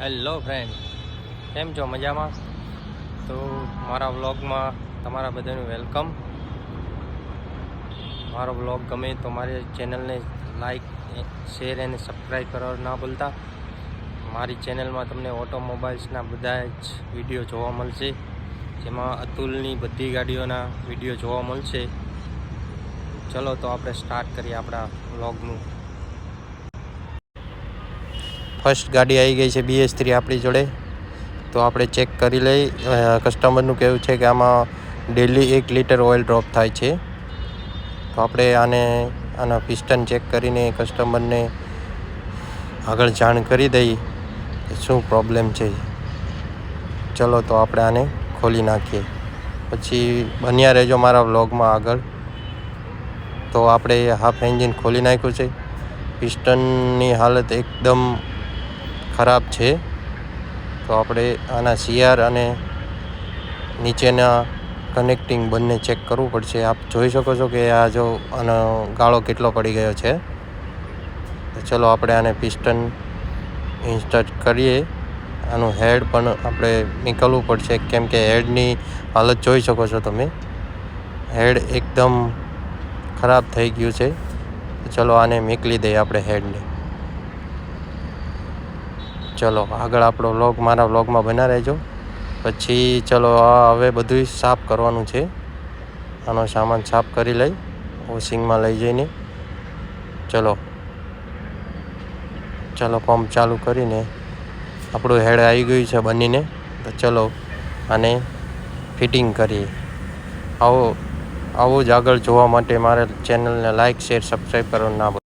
Hello friend કેમ છો? મજામાં? તો મારા વ્લોગમાં તમારા બધાનું વેલકમ. મારો વ્લોગ ગમે તો મારી ચેનલને લાઈક, શેર અને સબસ્ક્રાઈબ કરવા ના ભૂલતા. મારી ચેનલમાં તમને ઓટોમોબાઈલ્સના બધા જ વીડિયો જોવા મળશે. જેમાં અતુલની બધી ગાડીઓના વીડિયો જોવા મળશે. ચલો તો આપણે સ્ટાર્ટ કરીએ આપણા વ્લોગનું. ફર્સ્ટ ગાડી આવી ગઈ છે બીએસ થ્રી આપણી જોડે. તો આપણે ચેક કરી લઈ કસ્ટમરનું કહેવું છે કે આમાં ડેલી એક લીટર ઓઇલ ડ્રોપ થાય છે. તો આપણે આને, આના પિસ્ટન ચેક કરીને કસ્ટમરને આગળ જાણ કરી દઈ શું પ્રોબ્લેમ છે. ચલો તો આપણે આને ખોલી નાખીએ. પછી બન્યા રહેજો મારા વ્લોગમાં આગળ. તો આપણે હાફ એન્જિન ખોલી નાખ્યું છે. પિસ્ટનની હાલત એકદમ ખરાબ છે. તો આપણે આના સીઆર અને નીચેના કનેક્ટિંગ બંને ચેક કરવું પડશે. આપ જોઈ શકો છો કે આ જો આનો ગાળો કેટલો પડી ગયો છે. તો ચલો આપણે આને પિસ્ટન ઇન્સ્ટર્ટ કરીએ. આનું હેડ પણ આપણે નીકળવું પડશે. કેમ કે હેડની હાલત જોઈ શકો છો તમે. હેડ એકદમ ખરાબ થઈ ગયું છે. ચલો આને નીકળી દઈએ આપણે હેડને ચલો, આગળ આપણો વ્લોગ મારા વ્લોગમાં બના રહેજો. પછી ચલો હવે બધું સાફ કરવાનું છે. આનો સામાન સાફ કરી લઈ વોશિંગમાં લઈ જઈને. ચલો. ચલો પંપ ચાલુ કરીને આપણું હેડ આવી ગયું છે બનીને. તો ચલો, આને ફિટિંગ કરીએ. આવો, આવું જ આગળ જોવા માટે મારે ચેનલને લાઇક શેર સબસ્ક્રાઈબ કરવાનું ના ભૂલતા